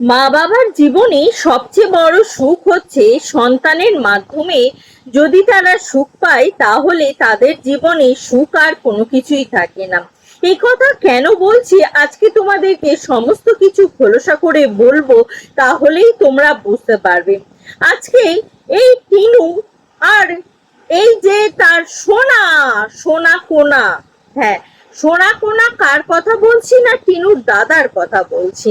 মা বাবার জীবনে সবচেয়ে বড় সুখ হচ্ছে সন্তানের মাধ্যমে যদি তারা সুখ পায়, তাহলে তাদের জীবনে সুখ আর কোনো কিছুই থাকে না। এই কথা কেন বলছি? আজকে তোমাদেরকে সমস্ত কিছু খোলসা করে বলব, তাহলেই তোমরা বুঝতে পারবে। আজকে এই টিনু আর এই যে তার সোনা সোনা কোনা হ্যাঁ সোনা কোনা কার কথা বলছি না টিনুর দাদার কথা বলছি?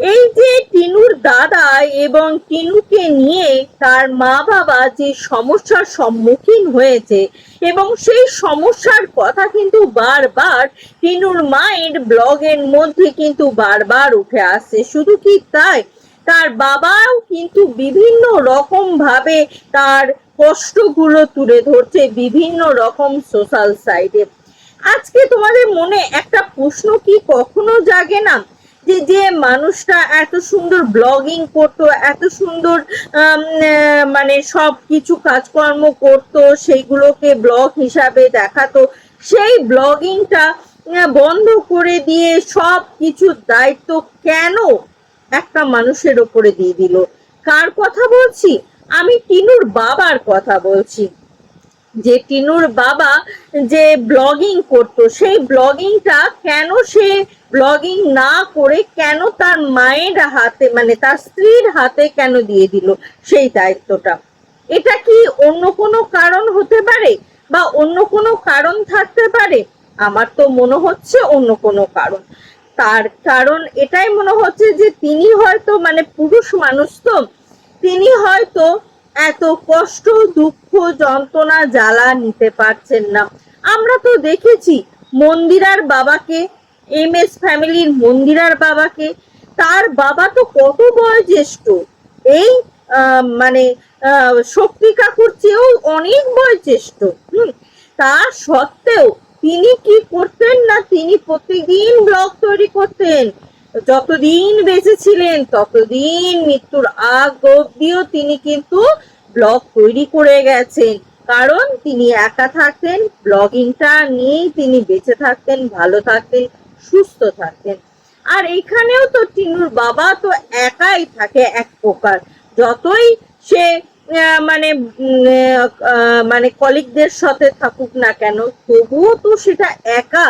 এই যে টিনুর দাদা এবং টিনুকে নিয়ে তার মা বাবা যে সমস্যার সম্মুখীন হয়েছে এবং সেই সমস্যার কথা কিন্তু বারবার টিনুর মায়ের ব্লগের মধ্যে কিন্তু বারবার উঠে আসছে। শুধু কি তাই? তার বাবাও কিন্তু বিভিন্ন রকম ভাবে তার কষ্টগুলো তুলে ধরছে বিভিন্ন রকম সোশ্যাল সাইটে আজকে তোমাদের মনে একটা প্রশ্ন কি কখনো জাগে না? যে যে মানুষটা এত সুন্দর ব্লগিং করতো, এত সুন্দর মানে সব কিছু কাজকর্ম করতো, সেইগুলোকে ব্লগ হিসাবে দেখাতো, সেই ব্লগিংটা বন্ধ করে দিয়ে সব কিছুর দায়িত্ব কেন একটা মানুষের ওপরে দিয়ে দিল? কার কথা বলছি? আমি টিনুর বাবার কথা বলছি। যে টিনুর বাবা যে ব্লগিং করতো, সেই ব্লগিংটা কেন সে ব্লগিং না করে কেন তার মায়ের হাতে মানে তার স্ত্রীর হাতে কেন দিয়ে দিল সেই দায়িত্বটা? এটা কি অন্য কোনো কারণ হতে পারে বা অন্য কোনো কারণ থাকতে পারে? আমার তো মনে হচ্ছে অন্য কোনো কারণ। তার কারণ এটাই মনে হচ্ছে যে তিনি হয়তো মানে পুরুষ মানুষ তো, তিনি হয়তো এত কষ্ট, দুঃখ, যন্ত্রণা, জ্বালা নিতে পারছেন না। আমরা তো দেখেছি মন্দিরার বাবাকে এম এস ফ্যামিলির মন্দিরার বাবাকে, তার বাবা তো কত বয়োজ্যেষ্ঠ। এই মানে শক্তি কাকুর চেয়েও অনেক বয়োজ্যেষ্ঠ, হুম? তা সত্ত্বেও তিনি কি করতেন না তিনি প্রতিদিন ব্লগ তৈরি করতেন? যতদিন বেঁচে ছিলেন ততদিন মৃত্যুর আগ অব্দিও তিনি কিন্তু ব্লগ তৈরি করে গেছেন। কারণ তিনি একা থাকতেন, ব্লগিংটা নিয়েই তিনি বেঁচে থাকতেন, ভালো থাকতেন। সুস্থ থাকতেন আর এখানেও তো টিনুর বাবা তো একাই থাকে এক প্রকার। যতই সে মানে মানে কলিগদের সাথে থাকুক না কেন, তবুও তো সেটা একা,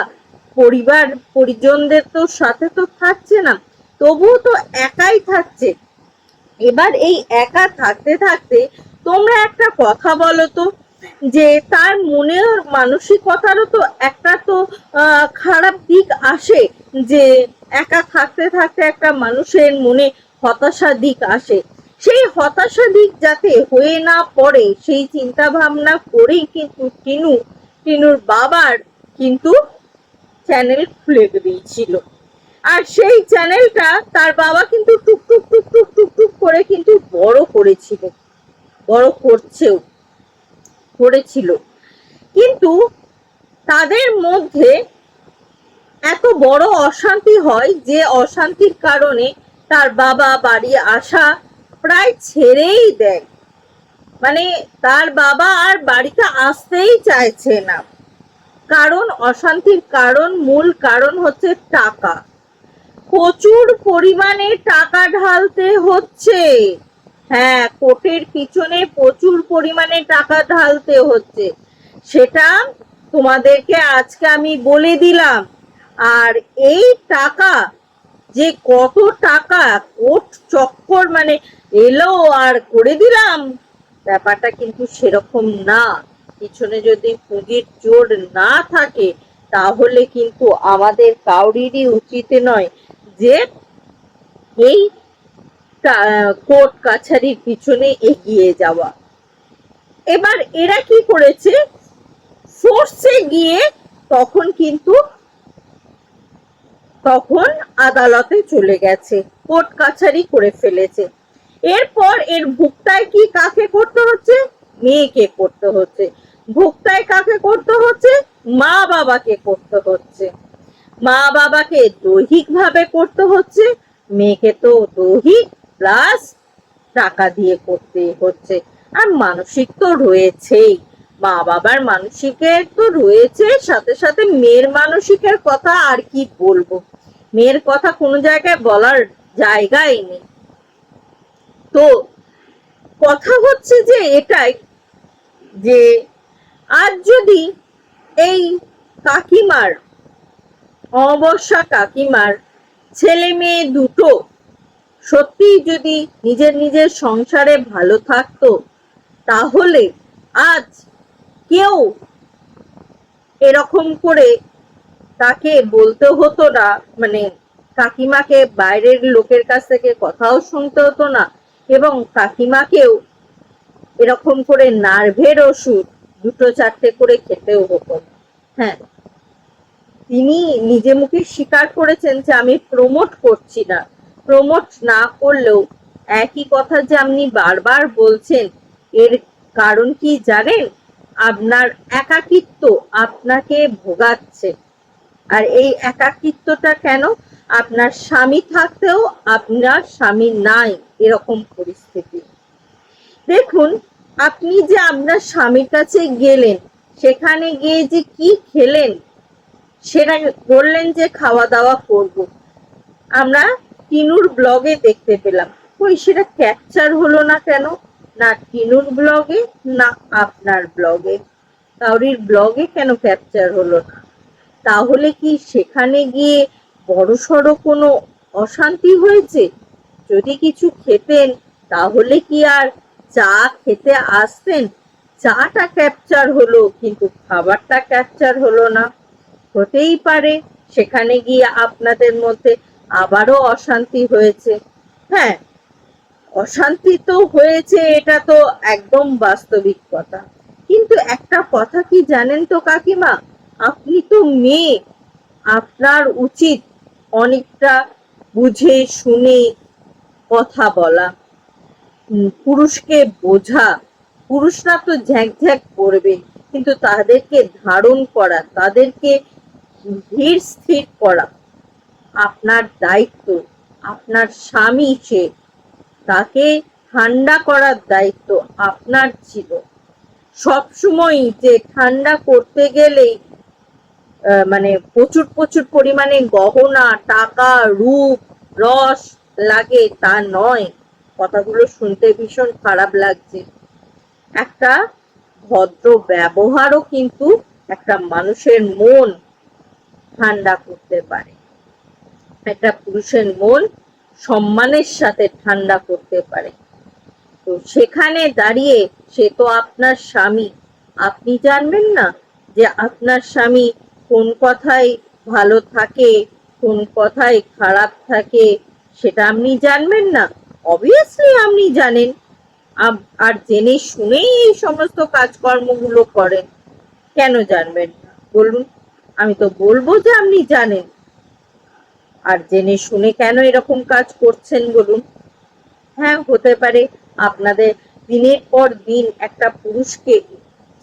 পরিবার, পরিজনদের তো সাথে তো থাকছে না, তবুও তো একাই থাকছে। এবার এই একা থাকতে থাকতে তোমরা একটা কথা বলো তো যে তার মনের মানসিকতারও তো একটা তো খারাপ দিক আসে যে একা থাকতে থাকতে একটা মানুষের মনে হতাশা দিক আসে। সেই হতাশা দিক যাতে হয়ে না পড়ে, সেই চিন্তা ভাবনা করেই কিন্তু টিনু, টিনুর বাবার কিন্তু চ্যানেল খুলে দিয়েছিল। আর সেই চ্যানেলটা তার বাবা কিন্তু টুক টুক টুক টুক টুক টুক করে কিন্তু বড় করেছিল। বড় করছেও। করেছিল কিন্তু তাদের মধ্যে এত বড় অশান্তি হয় যে অশান্তির কারণে তার বাবা বাড়ি আসা প্রায় ছেড়েই দেয়। মানে তার বাবা আর বাড়িতে আসতেই চাইছে না। কারণ অশান্তির কারণ, মূল কারণ হচ্ছে টাকা। প্রচুর পরিমাণে টাকা ঢালতে হচ্ছে। হ্যাঁ কোর্টের পিছনে প্রচুর পরিমাণে টাকা ঢালতে হচ্ছে। সেটা তোমাদেরকে আজকে আমি বলে দিলাম। আর এই টাকা যে কত টাকা কোর্ট চক্কর মানে এলো আর করে দিলাম, ব্যাপারটা কিন্তু সেরকম না। পিছনে যদি পুঁজির জোর না থাকে, তাহলে কিন্তু আমাদের কাউরিরই উচিত নয় যে এই কোর্ট কাছারির পিছনে এগিয়ে যাওয়া। এবার এরা কি করেছে? ফোর্সে গিয়ে তখন কিন্তু, তখন আদালতে চলে গেছে, কোর্ট কাছারি করে ফেলেছে। এরপর এর ভুক্তায় কি কাকে করতে হচ্ছে? মেয়েকে করতে হচ্ছে। ভুক্তায় কাকে করতে হচ্ছে? মা বাবাকে করতে হচ্ছে। মা বাবাকে দৈহিক ভাবে করতে হচ্ছে, মেয়েকে তো দৈহিক প্লাস টাকা দিয়ে করতে হচ্ছে। আর মানসিক তো রয়েছেই। মা বাবার মানসিকের তো রয়েছে, সাথে সাথে মেয়ের মানসিকের কথা আর কি বলব? মেয়ের কথা কোনো জায়গায় বলার জায়গাই নেই। তো কথা হচ্ছে যে এটাই যে আজ যদি এই কাকিমার, অমাবস্যা কাকিমার ছেলে মেয়ে দুটো সত্যি যদি নিজের নিজের সংসারে ভালো থাকতো, তাহলে আজ কেউ এরকম করে তাকে বলতে হতো না মানে কাকিমাকে বাইরের লোকের কাছ থেকে কথাও শুনতে হতো না এবং কাকিমাকেও এরকম করে নার্ভের ওষুধ দুটো চারটে করে খেতেও হতো হ্যাঁ তিনি নিজে মুখে স্বীকার করেছেন যে আমি প্রমোট করছি না। প্রমোট না করলেও একই কথা যে আপনি বারবার বলছেন, এর কারণ কি জানেন? আপনার একাকিত্ব আপনাকে ভোগাচ্ছে। আর এই একাকিত্বটা কেন? আপনার স্বামী থাকতেও আপনার স্বামী নাই এরকম পরিস্থিতি। দেখুন, আপনি যে আপনার স্বামীর কাছে গেলেন, সেখানে গিয়ে যে কি খেলেন, সেটা বললেন যে খাওয়া দাওয়া করব। আমরা টিনুর ব্লগে দেখতে পেলাম। ওই সেটা ক্যাপচার হলো না কেন? না টিনুর ব্লগে না আপনার ব্লগে কাউরির ব্লগে কেন ক্যাপচার হলো না? তাহলে কি সেখানে গিয়ে বড়সড় কোনো অশান্তি হয়েছে? যদি কিছু খেতেন, তাহলে কি আর চা খেতে আসতেন? চাটা ক্যাপচার হলো, কিন্তু খাবারটা ক্যাপচার হলো না। হতেই পারে, সেখানে গিয়ে আপনাদের মধ্যে আবারও অশান্তি হয়েছে। হ্যাঁ অশান্তি তো হয়েছে, এটা তো একদম বাস্তবিক কথা। কিন্তু একটা কথা কি জানেন তো কাকিমা? আপনি তো মেয়ে। আপনার উচিত অনেকটা বুঝে শুনে কথা বলা। পুরুষকে বোঝা। পুরুষরা তো ঝ্যাক ঝ্যাক করবে, কিন্তু তাদেরকে ধারণ করা, তাদেরকে ধীর স্থির করা আপনার দায়িত্ব, আপনার স্বামী সে তাকে ঠান্ডা করার দায়িত্ব আপনার ছিল। সবসময় যে ঠান্ডা করতে গেলেই মানে প্রচুর প্রচুর পরিমাণে গহনা, টাকা, রূপ, রস লাগে তা নয়। কথাগুলো শুনতে ভীষণ খারাপ লাগছে। একটা ভদ্র ব্যবহারও কিন্তু একটা মানুষের মন ঠান্ডা করতে পারে। একটা পুরুষের মন সম্মানের সাথে ঠান্ডা করতে পারে। তো সেখানে দাঁড়িয়ে সে তো আপনার স্বামী। আপনি জানবেন না যে আপনার স্বামী কোন কথায় ভালো থাকে, কোন কথায় খারাপ থাকে, সেটা আপনি জানবেন না। অবভিয়াসলি আপনি জানেন। আর জেনে শুনেই এই সমস্ত কাজকর্মগুলো করেন। কেন জানবেন না? বলুন। আমি তো বলব যে আপনি জানেন। আর জেনে শুনে কেন এরকম কাজ করছেন বলুন? হ্যাঁ হতে পারে আপনাদের দিনের পর দিন একটা পুরুষকে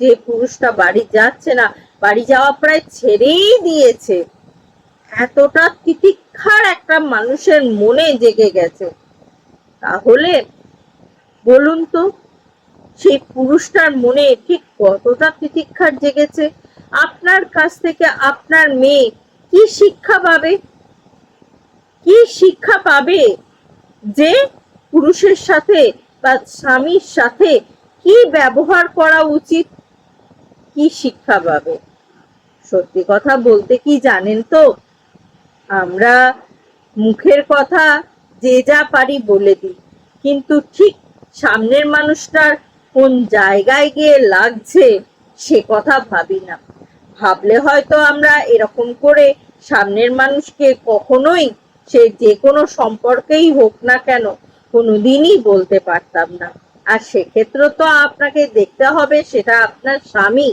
যে পুরুষটা বাড়ি যাচ্ছে না, বাড়ি যাওয়া প্রায় ছেড়েই দিয়েছে। এতটা তিতিক্ষার একটা মানুষের মনে জেগে গেছে। তাহলে বলুন তো, সেই পুরুষটার মনে ঠিক কতটা তিতিক্ষার জেগেছে? আপনার কাছ থেকে আপনার মেয়ে কি শিক্ষা পাবে? কি শিক্ষা পাবে যে পুরুষের সাথে বা স্বামীর সাথে কি ব্যবহার করা উচিত? কি শিক্ষা পাবে? সত্যি কথা বলতে কি জানেন তো? আমরা মুখের কথা যে যা পারি বলে দিই। কিন্তু ঠিক সামনের মানুষটার কোন জায়গায় গিয়ে লাগছে সে কথা ভাবি না। ভাবলে হয়তো আমরা এরকম করে সামনের মানুষকে কখনোই সে যে কোনো সম্পর্কেই হোক না কেন, কোনোদিনই বলতে পারতাম না। আর সেক্ষেত্রে তো আপনাকে দেখতে হবে, সেটা আপনার স্বামী।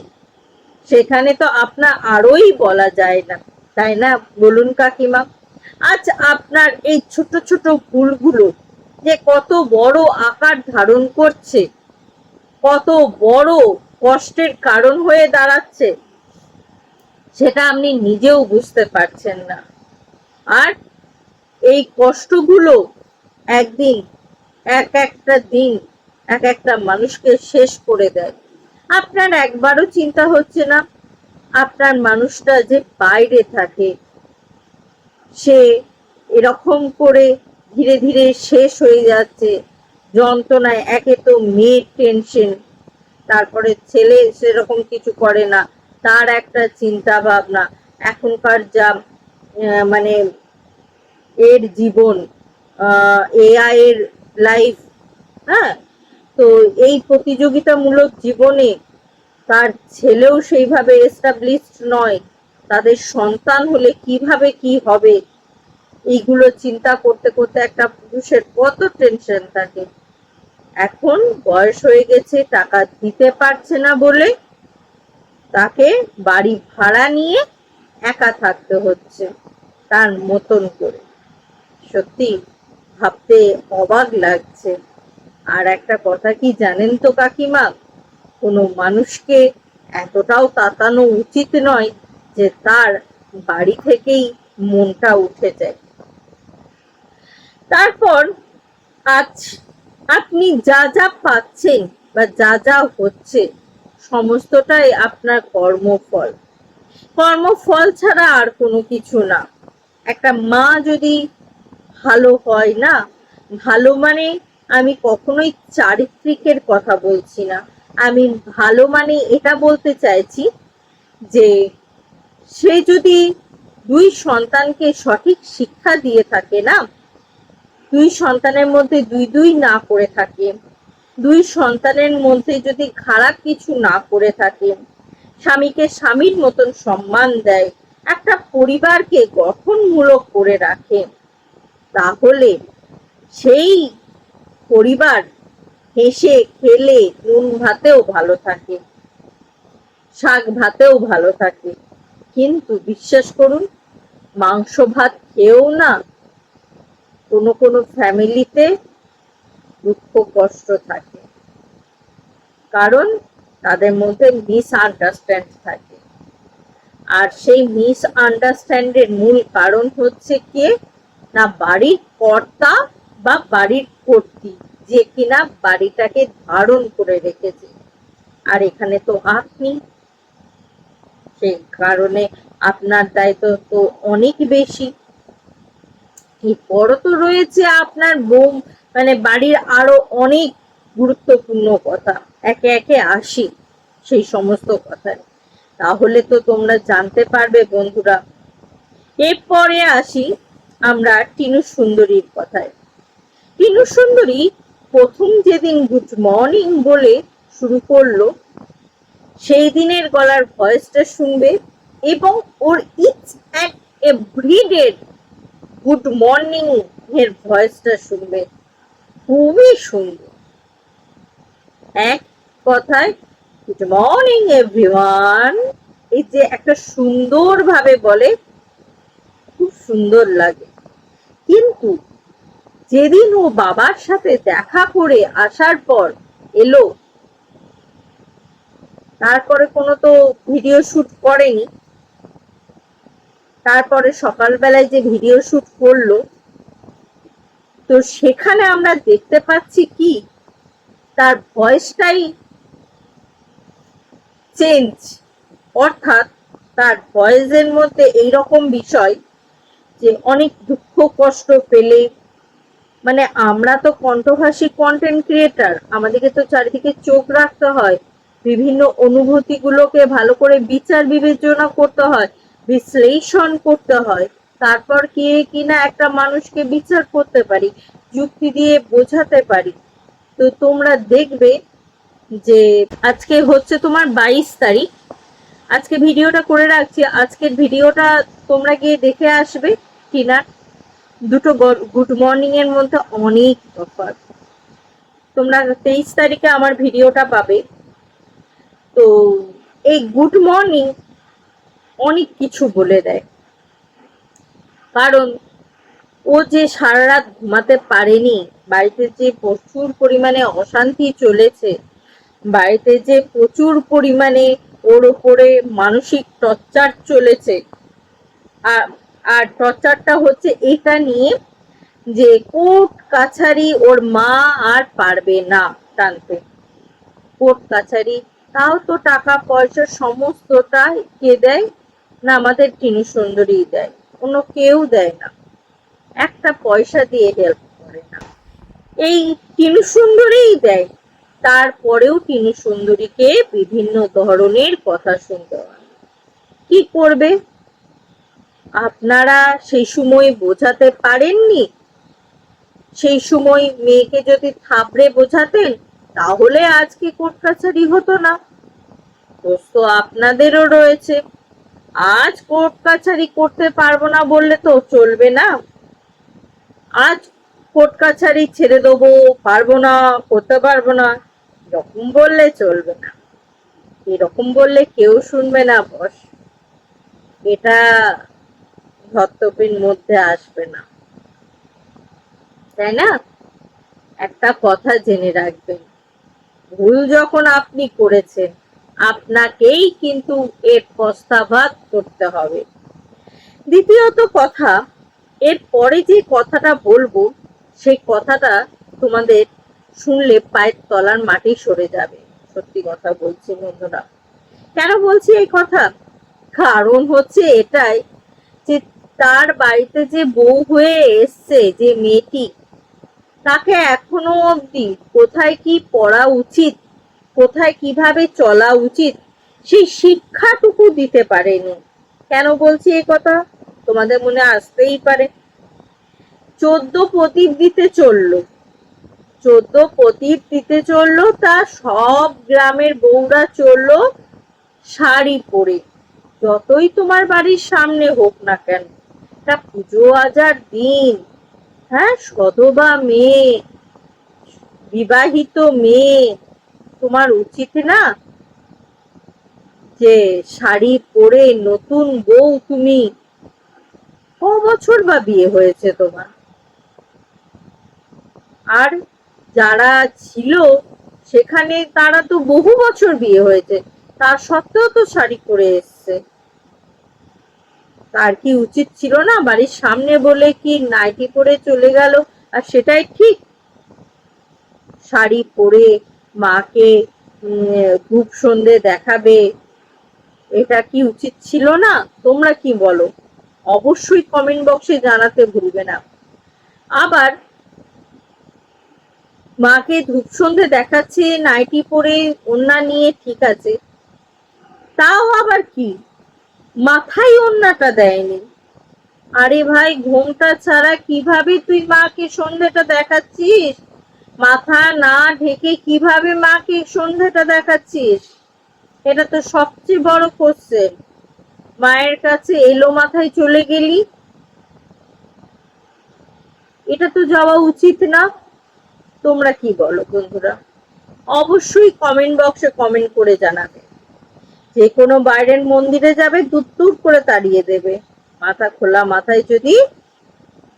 সেখানে তো আপনার আরোই বলা যায় না, তাই না বলুন কাকিমা? আজ আপনার এই ছোট ছোট ভুলগুলো যে কত বড় আকার ধারণ করছে, কত বড় কষ্টের কারণ হয়ে দাঁড়াচ্ছে, সেটা আপনি নিজেও বুঝতে পারছেন না। আর এই কষ্টগুলো একদিন, এক একটা দিন, এক একটা মানুষকে শেষ করে দেয়। আপনার একবারও চিন্তা হচ্ছে না, আপনার মানুষটা যে বাইরে থাকে, সে এরকম করে ধীরে ধীরে শেষ হয়ে যাচ্ছে, যন্ত্রণায় একে তো মেয়ের টেনশন তারপরে ছেলে সেরকম কিছু করে না, তার একটা চিন্তা ভাবনা, এখনকার যা মানে এর জীবন এআই এর লাইফ হ্যাঁ? তো এই প্রতিযোগিতামূলক জীবনে তার ছেলেও সেইভাবে এস্টাবলিশড নয়। তাদের সন্তান হলে কীভাবে কি হবে, এইগুলো চিন্তা করতে করতে একটা পুরুষের কত টেনশন থাকে। এখন বয়স হয়ে গেছে, টাকা দিতে পারছে না বলে তাকে বাড়ি ভাড়া নিয়ে একা থাকতে হচ্ছে, তার মতন করে। সত্যি ভাবতে অবাক লাগছে। আর একটা কথা কি জানেন তো কাকিমা? কোনো মানুষকে এতটাও তাতানো উচিত নয় যে তার বাড়ি থেকেই মনটা উঠে যায়। তারপর আজ আপনি যা যা পাচ্ছেন বা যা যা হচ্ছে, সমস্তটাই আপনার কর্মফল। কর্মফল ছাড়া আর কোনো কিছু না। একটা মা যদি ভালো হয় না? ভালো মানে আমি কখনোই চারিত্রিকের কথা বলছি না। আমি ভালো মানে এটা বলতে চাইছি যে সে যদি দুই সন্তানকে সঠিক শিক্ষা দিয়ে থাকে না, দুই সন্তানের মধ্যে দুই দুই না করে থাকে, দুই সন্তানের মধ্যে যদি খারাপ কিছু না করে থাকে, স্বামীকে স্বামীর মতন সম্মান দেয়, একটা পরিবারকে গঠনমূলক করে রাখে তাহলে সেই পরিবার হেসে, খেলে, নুন ভাতেও ভালো থাকে, শাক ভাতেও ভালো থাকে। কিন্তু বিশ্বাস করুন, মাংস ভাত খেয়েও না কোনো কোনো ফ্যামিলিতে দুঃখ, কষ্ট থাকে। কারণ তাদের মধ্যে মিস আন্ডারস্ট্যান্ড থাকে। আর সেই মিস আন্ডারস্ট্যান্ডের মূল কারণ হচ্ছে কে? না বাড়ির কর্তা বা বাড়ির কর্তী, যে কিনা বাড়িটাকে ধারণ করে রেখেছে। আর এখানে তো আপনি। সেই কারণে আপনার দায়িত্ব তো অনেক বেশি। এরপরও তো রয়েছে আপনার বোম। মানে বাড়ির আরও অনেক গুরুত্বপূর্ণ কথা। একে একে আসি সেই সমস্ত কথায়। তাহলে তো তোমরা জানতে পারবে বন্ধুরা। এরপরে আসি আমরা টিনু সুন্দরীর কথায়। টিনু সুন্দরী প্রথম যেদিন গুড মর্নিং বলে শুরু করল, সেই দিনের গলার ভয়েসটা শুনবে এবং ওর each and everyday good morning এর ভয়েসটা শুনবে। খুবই সুন্দর। এক কথায়, গুড মর্নিং এভরিওয়ান এই যে একটা সুন্দর ভাবে বলে, খুব সুন্দর লাগে। কিন্তু যেদিন ও বাবার সাথে দেখা করে আসার পর এলো, তারপরে কোনো তো ভিডিও শুট করেনি। তারপরে সকালবেলায় যে ভিডিও শুট করল, তো সেখানে আমরা দেখতে পাচ্ছি কি, তার ভয়েসটাই চেঞ্জ অর্থাৎ তার ভয়েসের মধ্যে এই রকম বিষয় যে অনেক দুঃখ, কষ্ট পেলে মানে আমরা তো কণ্ঠভাষী কন্টেন্ট ক্রিয়েটার আমাদেরকে তো চারিদিকে চোখ রাখতে হয়। বিভিন্ন অনুভূতিগুলোকে ভালো করে বিচার বিবেচনা করতে হয়, বিশ্লেষণ করতে হয়, তারপর কে কিনা একটা মানুষকে বিচার করতে পারি, যুক্তি দিয়ে বোঝাতে পারি। তো তোমরা দেখবে যে আজকে হচ্ছে তোমার বাইশ তারিখ। আজকে ভিডিওটা করে রাখছি, আজকের ভিডিওটা তোমরা গিয়ে দেখে আসবে। টিনার দুটো গুড মর্নিং এর মধ্যে অনেক তফাৎ তোমরা তেইশ তারিখে আমার ভিডিওটা পাবে। তো এই গুড মর্নিং অনেক কিছু বলে দেয়। কারণ ও যে সারা রাত ঘুমাতে পারেনি, বাড়িতে যে প্রচুর পরিমাণে অশান্তি চলেছে, বাড়িতে যে প্রচুর পরিমাণে ওর ওপরে মানসিক টর্চার চলেছে, আর আর টর্চারটা হচ্ছে এটা নিয়ে যে কোর্ট কাছারি ওর মা আর পারবে না টানতে। কোর্ট কাছারি, তাও তো টাকা পয়সা সমস্তটা কে দেয়? না, আমাদের টিনু সুন্দরী দেয়, অন্য কেউ দেয় না। একটা পয়সা দিয়ে হেল্প করে না। এই টিনু সুন্দরীই দেয়। তারপরেও টিনু সুন্দরীকে বিভিন্ন ধরনের কথা শুনতে হয়। কি করবে? আপনারা সেই সময় বোঝাতে পারেননি? সেই সময় মেয়েকে যদি থাবড়ে বোঝাতেন, তাহলে আজকে কোর্ট কাছারি হতো না। তো আপনাদেরও রয়েছে। আজ কোর্ট কাছারি করতে পারব না বললে তো চলবে না। আজ কোর্ট কাছারি ছেড়ে দেবো, পারব না, করতে পারব না। এরকম বললে চলবে না। এরকম বললে কেউ শুনবে না, বস। এটা ধর্তব্যের মধ্যে আসবে না। তাই না? একটা কথা জেনে রাখবেন। ভুল যখন আপনি করেছেন, আপনাকেই কিন্তু এর পস্তাভাত করতে হবে। দ্বিতীয়ত কথা, এর পরে যে কথাটা বলব, সেই কথাটা তোমাদের শুনলে পায়ের তলার মাটি সরে যাবে। সত্যি কথা বলছি বন্ধুরা। কেন বলছি এই কথা? কারণ হচ্ছে এটাই যে তার বাড়িতে যে বউ হয়ে এসছে, যে মেয়েটি, তাকে এখনও অবধি কোথায় কি পড়া উচিত, কোথায় কীভাবে চলা উচিত, সেই শিক্ষাটুকু দিতে পারেনি। কেন বলছি এই কথা? তোমাদের মনে আসতেই পারে। চোদ্দ প্রদীপ দিতে চলল। চোদ্দ প্রদীপ দিতে চলল, তা সব গ্রামের বউরা চলল শাড়ি পরে। যতই তোমার বাড়ির সামনে হোক না কেন তা পুজো আজার দিন। হ্যাঁ সধবা মেয়ে, বিবাহিত মেয়ে। তোমার উচিত না যে শাড়ি পরে নতুন বউ তুমি? ক বছর বা বিয়ে হয়েছে তোমার। আর যারা ছিল, সেখানে তারা তো বহু বছর বিয়ে হয়েছে। তার সত্ত্বেও তো শাড়ি পরে এসছে। তার কি উচিত ছিল না? বাড়ির সামনে বলে কি নাইটি পরে চলে গেল? আর সেটাই ঠিক। শাড়ি পরে মাকে ধূপ সন্ধে দেখাবে। এটা কি উচিত ছিল না? তোমরা কি বলো? অবশ্যই কমেন্ট বক্সে জানাতে ভুলবে না। আবার মাকে ধূপ সন্ধে দেখাচ্ছে, নাইটি পরে ওন্না নিয়ে ঠিক আছে। তাও আবার কি? মাথায় ওন্নাটা দেয়নি। আরে ভাই, ঘুমটা ছাড়া কীভাবে তুই মাকে সন্ধ্যেটা দেখাচ্ছিস? মাথা না ঢেকে কীভাবে মাকে সন্ধ্যেটা দেখাচ্ছিস? এটা তো সবচেয়ে বড় কোশ্চেন মায়ের কাছে এলো মাথায় চলে গেলি? এটা তো যাওয়া উচিত না। তোমরা কি বলো বন্ধুরা? অবশ্যই কমেন্ট বক্সে কমেন্ট করে জানাবে। যে কোনো বাইরের মন্দিরে যাবে, দূর দূর করে তাড়িয়ে দেবে। মাথা খোলা মাথায় যদি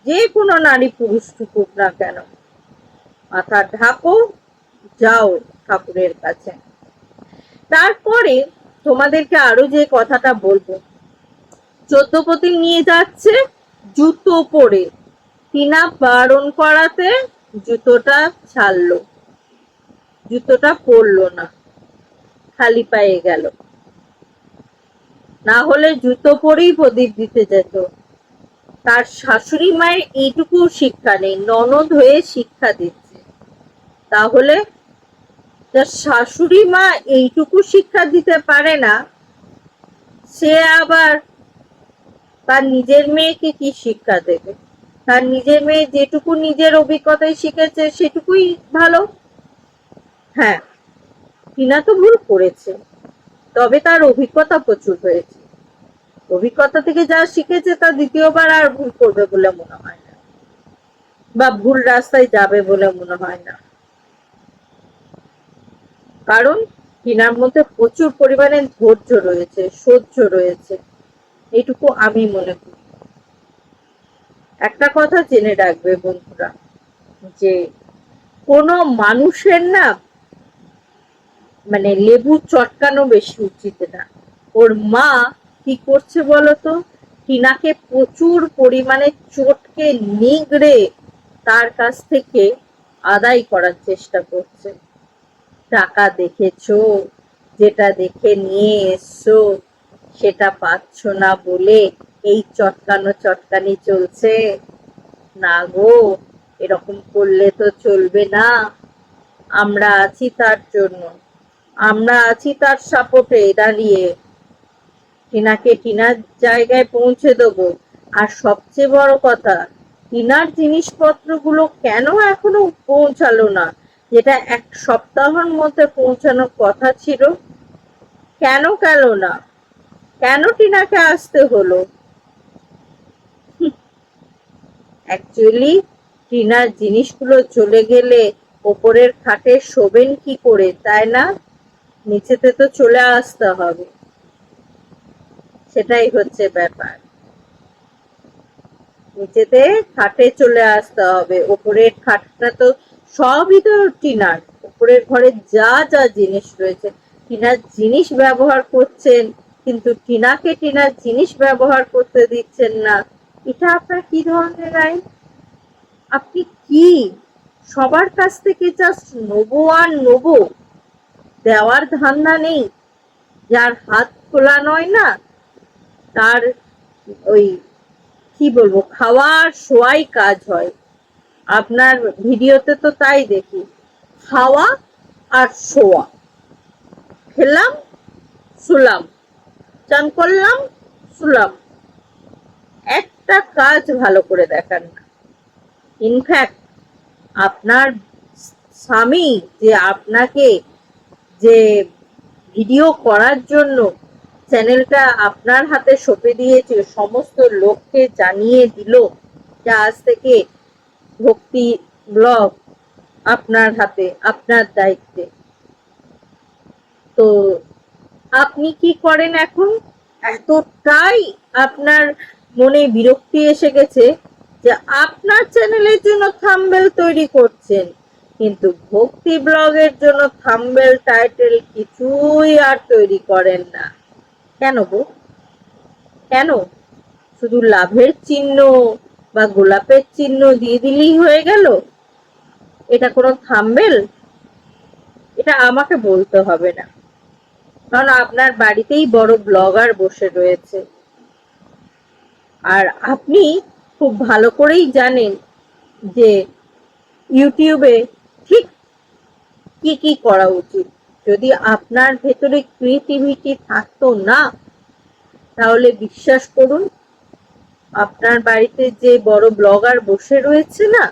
যে কোনো নারী পুরুষ ঠুকুক না কেন। মাথা ঢাকো, যাও ঠাকুরের কাছে। তারপরে তোমাদেরকে আরও যে কথাটা বলব। চোদ্দপতি নিয়ে যাচ্ছে জুতো পরে। টিনা বারণ করাতে জুতোটা ছাড়লো। জুতোটা পরলো না। খালি পায়ে গেল। না হলে জুতো পরেই প্রদীপ দিতে যেত। তার শাশুড়ি মায়ের এইটুকু শিক্ষা নেই, ননদ হয়ে শিক্ষা দিচ্ছে। তাহলে যার শাশুড়ি মা এইটুকু শিক্ষা দিতে পারে না, সে আবার তার নিজের মেয়েকে কি শিক্ষা দেবে? তার নিজের মেয়ে যেটুকু নিজের অভিজ্ঞতায় শিখেছে, সেটুকুই ভালো? হ্যাঁ টিনা তো ভুল করেছে। তবে তার অভিজ্ঞতা প্রচুর হয়েছে। অভিজ্ঞতা থেকে যা শিখেছে তা দ্বিতীয়বার আর ভুল করবে বলে মনে হয় না। বা ভুল রাস্তায় যাবে বলে মনে হয় না। কারণ টিনার মধ্যে প্রচুর পরিমাণে ধৈর্য রয়েছে, সহ্য রয়েছে। এটুকু আমি মনে করি। একটা কথা জেনে রাখবে বন্ধুরা, যে কোনো মানুষের না মানে লেবু চটকানো বেশি উচিত না। ওর মা কি করছে বলতো? টিনাকে প্রচুর পরিমাণে চটকে নিগড়ে তার কাছ থেকে আদায় করার চেষ্টা করছে। টাকা দেখেছ? যেটা দেখে নিয়ে এসছো, সেটা পাচ্ছ না বলে এই চটকানো চটকানি চলছে? না গো, এরকম করলে তো চলবে না। আমরা আছি তার জন্য। আমরা আছি তার সাপোর্টে, দাঁড়িয়ে। টিনাকে টিনার জায়গায় পৌঁছে দেবো। আর সবচেয়ে বড় কথা, টিনার জিনিসপত্রগুলো কেন এখনও পৌঁছালো না? যেটা এক সপ্তাহের মধ্যে পৌঁছানোর কথা ছিল। কেন গেল না? কেন টিনাকে আসতে হলো? অ্যাকচুয়ালি টিনার জিনিসগুলো চলে গেলে ওপরের খাটে শোবেন কি করে, তাই না? নিচেতে তো চলে আসতে হবে। সেটাই হচ্ছে ব্যাপার। নিচেতে খাটে চলে আসতে হবে। ওপরের খাটটা তো সবই তো টিনার। উপরের ঘরে যা যা জিনিস রয়েছে, টিনার জিনিস ব্যবহার করছেন, কিন্তু টিনাকে টিনার জিনিস ব্যবহার করতে দিচ্ছেন না। এটা আপনার কি ধরনের আইন? আপনি কি? সবার কাছ থেকে জাস্ট নেব আর নেব। দেওয়ার ধান্দা নেই। যার হাত খোলা নয় না, তার ওই কি বলব খাওয়া আর শোয়াই কাজ হয়। আপনার ভিডিওতে তো তাই দেখি, খাওয়া আর শোয়া। খেলাম, শুলাম, চান করলাম, শুলাম। একটা কাজ ভালো করে দেখান না। ইনফ্যাক্ট আপনার স্বামী যে আপনাকে যে ভিডিও করার জন্য চ্যানেলটা আপনার হাতে সঁপে দিয়েছে, সমস্ত লোককে জানিয়ে দিল যে আজ থেকে ভক্তি ব্লগ আপনার হাতে, আপনার দায়িত্বে। তো আপনি কি করেন এখন? এতটাই আপনার মনে বিরক্তি এসে গেছে যে আপনার চ্যানেলের জন্য থাম্বেল তৈরি করছেন। কিন্তু ভক্তি ব্লগের জন্য থাম্বেল টাইটেল কিছুই আর তৈরি করেন না। কেন গো? কেন? শুধু লাভের চিহ্ন বা গোলাপের চিহ্ন দিয়ে দিলেই হয়ে গেল? এটা কোনো থাম্বেল? এটা আমাকে বলতে হবে না। কারণ আপনার বাড়িতেই বড় ব্লগার বসে রয়েছে। আর আপনি খুব ভালো করেই জানেন যে ইউটিউবে ঠিক কি কি করা উচিত? যদি আপনার ভেতরে ক্রিয়েটিভিটি থাকতো না, তাহলে বিশ্বাস করুন, আপনার বাড়িতে যে বড় ব্লগার বসে রয়েছে না,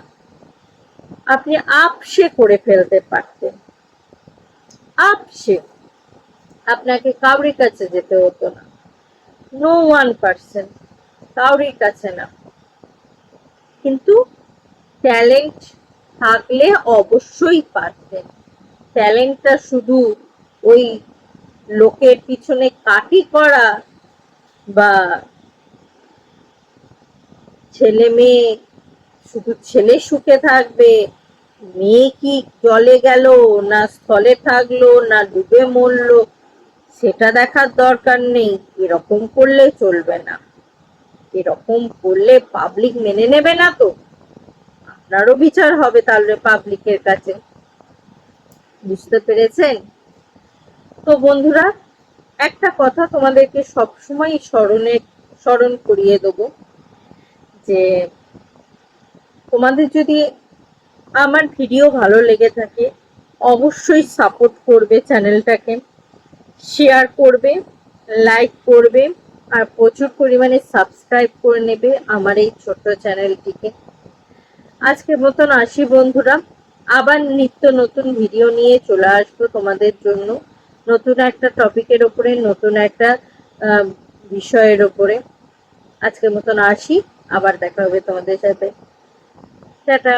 আপনি আপসে করে ফেলতে পারতেন। আপসে। আপনাকে কাউরির কাছে যেতে হতো না। নো ওয়ান পার্সেন্ট কাউরির কাছে না। কিন্তু ট্যালেন্ট থাকলে অবশ্যই পারতেন। ট্যালেন্টটা শুধু ওই লোকের পিছনে কাটি করা বা ছেলে মেয়ে, শুধু ছেলে সুখে থাকবে, মেয়ে কি জলে গেল না স্থলে থাকল না ডুবে মরলো, সেটা দেখার দরকার নেই, এরকম করলে চলবে না। এরকম করলে পাবলিক মেনে নেবে না তো। আপনারও বিচার হবে তাহলে পাবলিকের কাছে। বুঝতে পেরেছেন? তো বন্ধুরা, একটা কথা তোমাদেরকে সবসময় স্মরণে, স্মরণ করিয়ে দেব যে তোমাদের যদি আমার ভিডিও ভালো লেগে থাকে, অবশ্যই সাপোর্ট করবে চ্যানেলটাকে শেয়ার করবে লাইক করবে, আর প্রচুর পরিমাণে সাবস্ক্রাইব করে নেবে আমার এই ছোট্ট চ্যানেলটিকে আজকের মতন আসি বন্ধুরা। আবার নিত্য নতুন ভিডিও নিয়ে চলে আসব তোমাদের জন্য। নতুন একটা টপিকের ওপরে, নতুন একটা বিষয়ের ওপরে। আজকের মতন আসি। আবার দেখা হবে তোমাদের সাথে। টাটা।